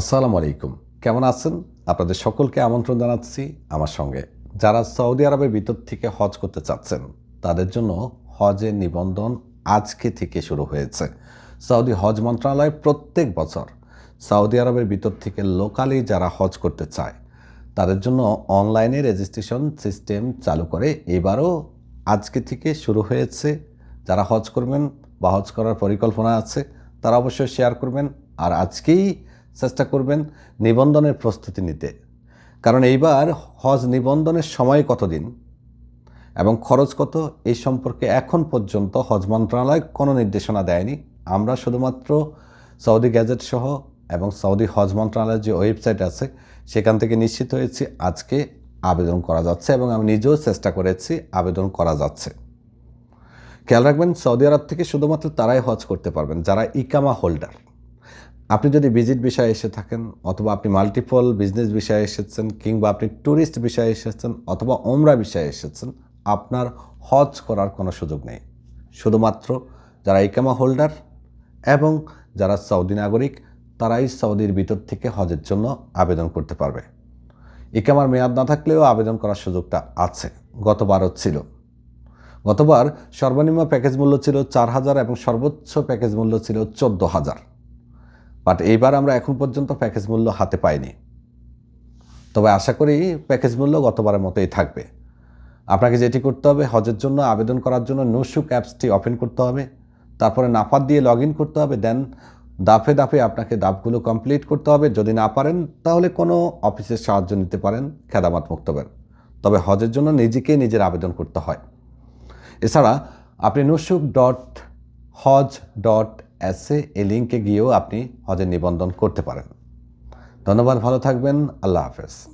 আসসালামু আলাইকুম। কেমন আছেন? আপনাদের সকলকে আমন্ত্রণ জানাচ্ছি আমার সঙ্গে। যারা সৌদি আরবের ভিতর থেকে হজ করতে চাচ্ছেন, তাদের জন্য হজের নিবন্ধন আজকে থেকে শুরু হয়েছে। সৌদি হজ মন্ত্রণালয় প্রত্যেক বছর সৌদি আরবের ভিতর থেকে লোকালি যারা হজ করতে চায়, তাদের জন্য অনলাইনে রেজিস্ট্রেশন সিস্টেম চালু করে। এবারও আজকে থেকে শুরু হয়েছে। যারা হজ করবেন বা হজ করার পরিকল্পনা আছে, তারা অবশ্যই শেয়ার করবেন। আর আজকেই চেষ্টা করবেন নিবন্ধনের প্রস্তুতি নিতে। কারণ এইবার হজ নিবন্ধনের সময় কতদিন এবং খরচ কত এই সম্পর্কে এখন পর্যন্ত হজ মন্ত্রণালয় কোনো নির্দেশনা দেয়নি। আমরা শুধুমাত্র সৌদি গ্যাজেট সহ এবং সৌদি হজ মন্ত্রণালয়ের যে ওয়েবসাইট আছে, সেখান থেকে নিশ্চিত হয়েছি আজকে আবেদন করা যাচ্ছে এবং আমি নিজেও চেষ্টা করেছি আবেদন করা যাচ্ছে। খেয়াল রাখবেন সৌদি আরব থেকে শুধুমাত্র তারাই হজ করতে পারবেন, যারা ইকামা হোল্ডার। আপনি যদি ভিজিট বিষয়ে এসে থাকেন, অথবা আপনি মাল্টিপল বিজনেস বিষয়ে এসেছেন, কিংবা আপনি ট্যুরিস্ট বিষয়ে এসেছেন, অথবা ওমরা বিষয়ে এসেছেন, আপনার হজ করার কোনো সুযোগ নেই। শুধুমাত্র যারা ইকামা হোল্ডার এবং যারা সৌদি নাগরিক, তারাই সৌদির ভিতর থেকে হজের জন্য আবেদন করতে পারবে। ইকামার মেয়াদ না থাকলেও আবেদন করার সুযোগটা আছে। গতবারও ছিল। গতবার সর্বনিম্ন প্যাকেজ মূল্য ছিল চার হাজার এবং সর্বোচ্চ প্যাকেজ মূল্য ছিল চোদ্দ হাজার। বাট এইবার আমরা এখন পর্যন্ত প্যাকেজ মূল্য হাতে পাইনি। তবে আশা করি প্যাকেজ মূল্য গতবারের মতোই থাকবে। আপনাকে যেটি করতে হবে, হজের জন্য আবেদন করার জন্য নুসুক অ্যাপসটি ওপেন করতে হবে। তারপরে নাপাত দিয়ে লগ করতে হবে দেন দাফে দাফে আপনাকে দাপগুলো কমপ্লিট করতে হবে। যদি না পারেন, তাহলে কোনো অফিসের সাহায্য নিতে পারেন খেদামাত মুক্তবেন তবে হজের জন্য নিজেকে নিজের আবেদন করতে হয়। এছাড়া আপনি নুসুক ডট হজ ডট এসে এই লিঙ্কে গিয়েও আপনি হজের নিবন্ধন করতে পারেন। ধন্যবাদ ভালো থাকবেন। আল্লাহ হাফেজ।